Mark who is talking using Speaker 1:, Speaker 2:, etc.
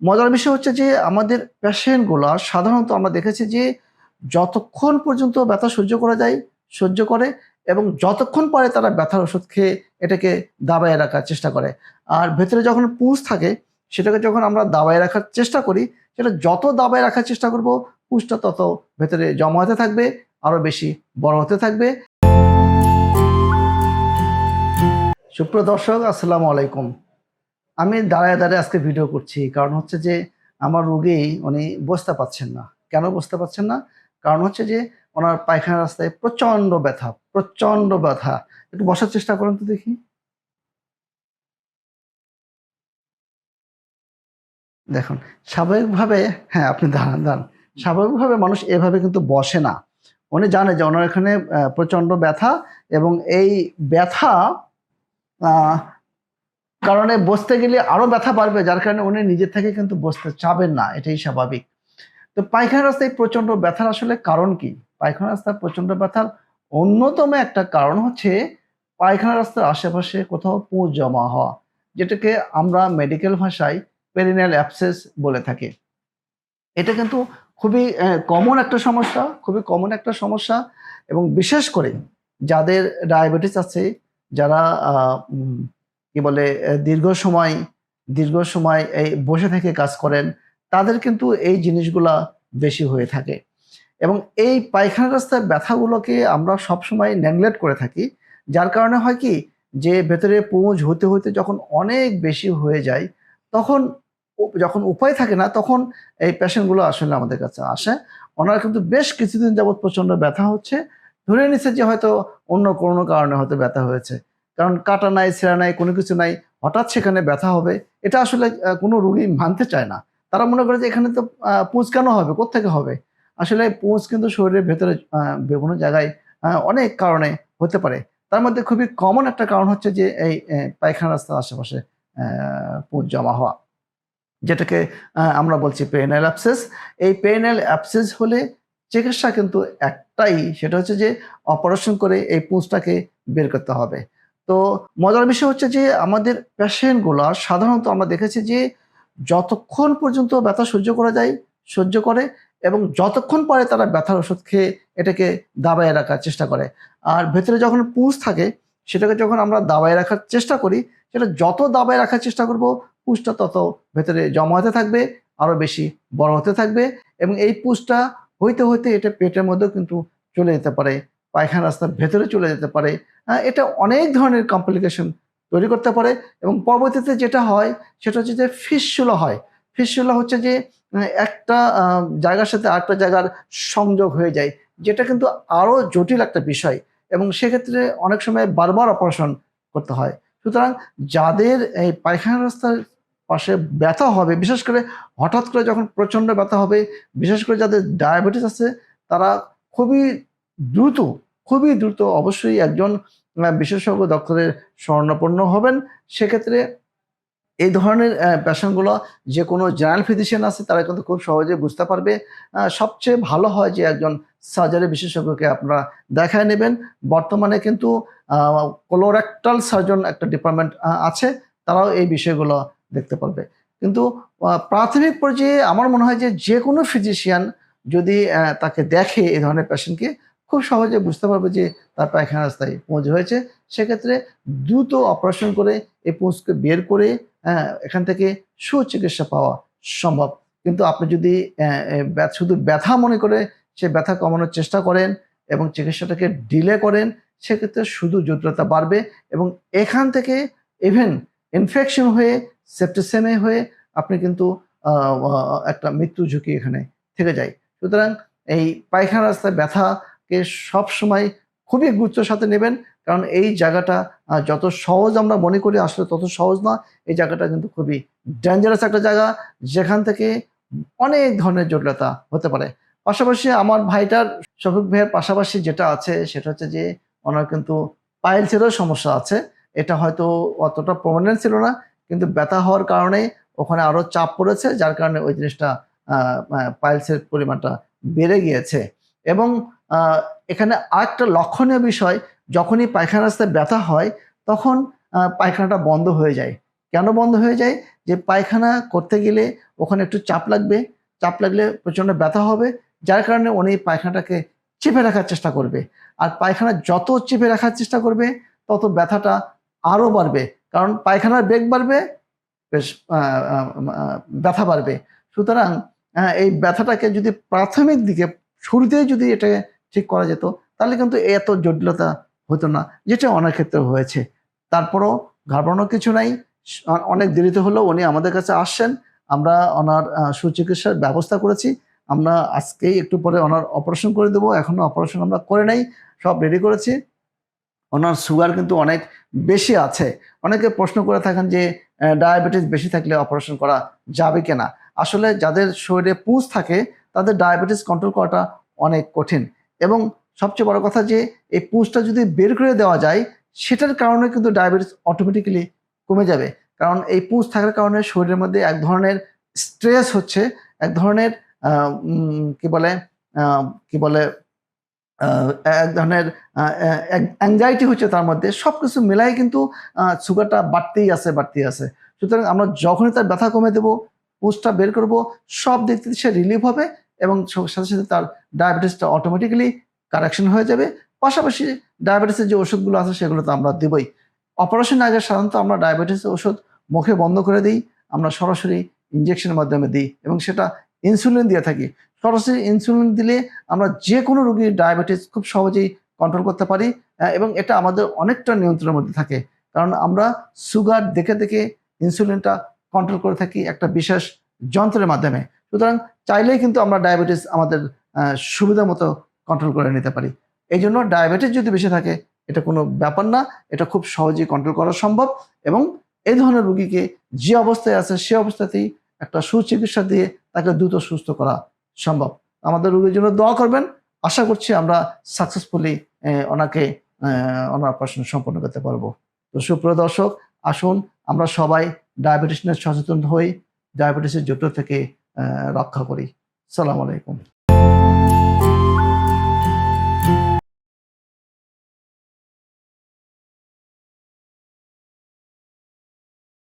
Speaker 1: মজার বিষয় হচ্ছে যে আমাদের পেশেন্টগুলো সাধারণত আমরা দেখেছি যে যতক্ষণ পর্যন্ত ব্যথা সহ্য করা যায়, সহ্য করে এবং যতক্ষণ পরে তারা ব্যথার ওষুধ খেয়ে এটাকে দাবায় রাখার চেষ্টা করে। আর ভেতরে যখন পুঁজ থাকে, সেটাকে যখন আমরা দাবায় রাখার চেষ্টা করি, সেটা যত দাবায় রাখার চেষ্টা করব পুঁজটা তত ভেতরে জমা হতে থাকবে, আরও বেশি বড় হতে থাকবে। সুপ্রিয় দর্শক, আসসালামু আলাইকুম। আমি দাঁড়ায় দাঁড়ায় আজকে ভিডিও করছি। কারণ হচ্ছে যে আমার রোগী উনি বসতে পাচ্ছেন না। কেন বসতে পাচ্ছেন না? কারণ হচ্ছে যে ওনার পায়খানা রাস্তায় প্রচণ্ড ব্যথা প্রচণ্ড ব্যথা। একটু বসার চেষ্টা করেন তো দেখি। দেখুন স্বাভাবিকভাবে হ্যাঁ আপনি দাঁড়ান দাঁড়ান। স্বাভাবিকভাবে মানুষ এভাবে কিন্তু বসে না। উনি জানে যে ওনার এখানে আহ, প্রচণ্ড ব্যথা এবং এই ব্যথা কারণে বসতে গেলে আরও ব্যথা বাড়বে, যার কারণে উনি নিজের থেকে কিন্তু বসতে চাবেন না, এটাই স্বাভাবিক। তো পায়খানা রাস্তায় প্রচণ্ড ব্যথার আসলে কারণ কি? পায়খানা রাস্তায় প্রচণ্ড ব্যথার অন্যতম একটা কারণ হচ্ছে পায়খানা রাস্তার আশেপাশে কোথাও পুঁজ জমা হওয়া, যেটাকে আমরা মেডিকেল ভাষায় পেরিনাল অ্যাপসেস বলে থাকি। এটা কিন্তু খুবই কমন একটা সমস্যা, খুবই কমন একটা সমস্যা এবং বিশেষ করে যাদের ডায়াবেটিস আছে, যারা কি বলে দীর্ঘ সময় দীর্ঘ সময় এই বসে থেকে কাজ করেন, তাদের কিন্তু এই জিনিসগুলা বেশি হয়ে থাকে। এবং এই পায়খানা রাস্তার ব্যথাগুলোকে আমরা সবসময় নেগলেক্ট করে থাকি, যার কারণে হয় কি, যে ভেতরে পুঁজ হতে হতে যখন অনেক বেশি হয়ে যায়, তখন যখন উপায় থাকে না, তখন এই পেশেন্টগুলো আসলে আমাদের কাছে আসে। ওনারা কিন্তু বেশ কিছুদিন যাবৎ প্রচণ্ড ব্যথা হচ্ছে। ধরে নিচ্ছে যে হয়তো অন্য কোনো কারণে হয়তো ব্যথা হয়েছে। কারণ কাটা নাই, ছেঁড়া নাই, কোনো কিছু নাই, হঠাৎ সেখানে ব্যথা হবে, এটা আসলে কোনো রুগী মানতে চায় না। তারা মনে করে যে এখানে তো পুঁজ কেন হবে কোথেকে হবে? আসলে পুঁজ কিন্তু শরীরের ভেতরে বিভিন্ন জায়গায় অনেক কারণে হতে পারে। তার মধ্যে খুবই কমন একটা কারণ হচ্ছে যে এই পায়খানা রাস্তার আশেপাশে পুঁজ জমা হওয়া, যেটাকে আমরা বলছি পেরিনাল অ্যাপসেস। এই পেরিনাল অ্যাপসেস হলে চিকিৎসা কিন্তু একটাই, সেটা হচ্ছে যে অপারেশন করে এই পুঁজটাকে বের করতে হবে। তো মজার বিষয় হচ্ছে যে আমাদের পেশেন্টগুলো সাধারণত আমরা দেখেছি যে যতক্ষণ পর্যন্ত ব্যথা সহ্য করা যায়, সহ্য করে এবং যতক্ষণ পরে তারা ব্যথার ওষুধ খেয়ে এটাকে দাবায় রাখার চেষ্টা করে। আর ভেতরে যখন পুঁজ থাকে, সেটাকে যখন আমরা দাবায় রাখার চেষ্টা করি, সেটা যত দাবায় রাখার চেষ্টা করব পুষটা তত ভেতরে জমা হতে থাকবে আরও বেশি বড় হতে থাকবে এবং এই পুষটা হইতে হইতে এটা পেটের মধ্যেও কিন্তু চলে যেতে পারে। পায়খানা রাস্তার ভেতরে চলে যেতে পারে। এটা অনেক ধরনের কমপ্লিকেশন তৈরি করতে পারে এবং পরবর্তীতে যেটা হয়, সেটা হচ্ছে যে ফিসুলা হয়। ফিসুলা হচ্ছে যে একটা জায়গার সাথে আরেকটা জায়গার সংযোগ হয়ে যায়, যেটা কিন্তু আরও জটিল একটা বিষয় এবং সেক্ষেত্রে অনেক সময় বারবার অপারেশন করতে হয়। সুতরাং যাদের এই পায়খানা রাস্তার পাশে ব্যথা হবে, বিশেষ করে হঠাৎ করে যখন প্রচণ্ড ব্যথা হবে, বিশেষ করে যাদের ডায়াবেটিস আছে, তারা খুবই দ্রুত, খুবই দ্রুত, অবশ্যই একজন বিশেষজ্ঞ ডক্টরের স্বর্ণপন্ন হবেন। সেক্ষেত্রে এই ধরনের পেশেন্টগুলো যে কোনো জেনারেল ফিজিশিয়ান আছে, তারা কিন্তু খুব সহজে বুঝতে পারবে। সবচেয়ে ভালো হয় যে একজন সার্জারি বিশেষজ্ঞকে আপনারা দেখায় নেবেন। বর্তমানে কিন্তু কোলোরেক্টাল সার্জন একটা ডিপার্টমেন্ট আছে, তারাও এই বিষয়গুলো দেখতে পারবে। কিন্তু প্রাথমিক পর্যায়ে আমার মনে হয় যে যে কোনো ফিজিশিয়ান যদি তাকে দেখে এই ধরনের পেশেন্টকে খুব সহজে বুঝতে পারবে যে তার পায়খানা রাস্তায় পৌঁছ হয়েছে। সেক্ষেত্রে দ্রুত অপারেশন করে এই পুঁজকে বের করে হ্যাঁ, এখান থেকে সুচিকিৎসা পাওয়া সম্ভব। কিন্তু আপনি যদি ব্যথ- শুধু ব্যথা মনে করে সে ব্যথা কমানোর চেষ্টা করেন এবং চিকিৎসাটাকে ডিলে করেন সেক্ষেত্রে শুধু জটিলতা বাড়বে এবং এখান থেকে ইভেন ইনফেকশন হয়ে সেপ্টিসেমে হয়ে আপনি কিন্তু একটা মৃত্যু ঝুঁকি এখানে থেকে যায়। সুতরাং এই পায়খানা রাস্তায় ব্যথাকে সবসময় খুবই গুরুত্বের সাথে নেবেন। কারণ এই জায়গাটা যত সহজ আমরা মনে করি আসলে তত সহজ না এই জায়গাটা কিন্তু খুবই ডেঞ্জারাস একটা জায়গা, যেখান থেকে অনেক ধরনের জটিলতা হতে পারে। পাশাপাশি আমার ভাইটার শফিক ভাইয়ের পাশাপাশি যেটা আছে, সেটা হচ্ছে যে ওনার কিন্তু পাইলসেরও সমস্যা আছে। এটা হয়তো অতটা প্রমাণেন্ট ছিল না, কিন্তু ব্যথা হওয়ার কারণে ওখানে আরও চাপ পড়েছে, যার কারণে ওই জিনিসটা পাইলসের পরিমাণটা বেড়ে গিয়েছে। এবং এখানে আরেকটা লক্ষণীয় বিষয়, যখনই পায়খানা রাস্তায় ব্যথা হয়, তখন পায়খানাটা বন্ধ হয়ে যায়। কেন বন্ধ হয়ে যায়? যে পায়খানা করতে গেলে ওখানে একটু চাপ লাগবে, চাপ লাগলে প্রচণ্ড ব্যথা হবে, যার কারণে উনি পায়খানাটাকে চেপে রাখার চেষ্টা করবে। আর পায়খানা যত চেপে রাখার চেষ্টা করবে, তত ব্যথাটা আরও বাড়বে। কারণ পায়খানার বেগ বাড়বে, বেশ ব্যথা বাড়বে। সুতরাং এই ব্যথাটাকে যদি প্রাথমিক দিকে, শুরুতেই যদি এটা ঠিক করা যেত, তাহলে কিন্তু এত জটিলতা হতো না, যেটা অনেক ক্ষেত্রে হয়েছে। তারপরও ঘাবড়ানোর কিছু নাই অনেক দেরিতে হলেও উনি আমাদের কাছে আসছেন, আমরা ওনার সুচিকিৎসার ব্যবস্থা করেছি, আমরা আজকেই একটু পরে ওনার অপারেশন করে দেবো, এখনও অপারেশন আমরা করে নাই, সব রেডি করেছি। ওনার সুগার কিন্তু অনেক বেশি আছে। অনেকে প্রশ্ন করে থাকেন যে ডায়াবেটিস বেশি থাকলে অপারেশন করা যাবে কিনা? আসলে যাদের শরীরে পুঁজ থাকে, তাদের ডায়াবেটিস কন্ট্রোল করাটা অনেক কঠিন। এবং সবচেয়ে বড় কথা যে এই পুঁজটা যদি বের করে দেওয়া যায়, সেটার কারণে কিন্তু ডায়াবেটিস অটোমেটিক্যালি কমে যাবে। কারণ এই পুঁজ থাকার কারণে শরীরের মধ্যে এক ধরনের স্ট্রেস হচ্ছে, এক ধরনের কি বলে কি বলে এক ধরনের অ্যাংজাইটি হচ্ছে তার মধ্যে। সব কিছু মেলাই কিন্তু সুগারটা বাড়তেই আছে বাড়তেই আছে। সুতরাং আমরা যখনই তার ব্যথা কমে দেবো পুষটা বের করব, সব দিক থেকে সে রিলিফ হবে। এবং সাথে সাথে তার ডায়াবেটিসটা অটোমেটিক্যালি কারেকশন হয়ে যাবে। পাশাপাশি ডায়াবেটিসের যে ওষুধগুলো আছে সেগুলো তো আমরা দেবই। অপারেশন আগে সাধারণত আমরা ডায়াবেটিসের ওষুধ মুখে বন্ধ করে দিই, আমরা সরাসরি ইঞ্জেকশনের মাধ্যমে দিই এবং সেটা ইনসুলিন দিয়ে থাকি। সরাসরি ইনসুলিন দিলে আমরা যে কোনো রোগীর ডায়াবেটিস খুব সহজেই কন্ট্রোল করতে পারি এবং এটা আমাদের অনেকটা নিয়ন্ত্রণের মধ্যে থাকে। কারণ আমরা সুগার দেখে দেখে ইনসুলিনটা কন্ট্রোল করে থাকি একটা বিশেষ যন্ত্রের মাধ্যমে। সুতরাং চাইলেই কিন্তু আমরা ডায়াবেটিস আমাদের সুবিধা মতো কন্ট্রোল করে নিতে পারি। এই জন্য ডায়াবেটিস যদি বেশি থাকে, এটা কোনো ব্যাপার না, এটা খুব সহজেই কন্ট্রোল করা সম্ভব এবং এই ধরনের রুগীকে যে অবস্থায় আছে, সে অবস্থাতেই একটা সুচিকিৎসা দিয়ে তাকে দ্রুত সুস্থ করা সম্ভব। আমাদের রুগীর জন্য দোয়া করবেন। আশা করছি আমরা সাকসেসফুলি ওনাকে ওনার অপারেশন সম্পন্ন করতে পারব। তো সুপ্রিয় দর্শক, আসুন আমরা সবাই ডায়াবেটিস নিয়ে সচেতন হই। ডায়াবেটিসের জটিল থেকে রক্ষা করি। সালাম আলাইকুম।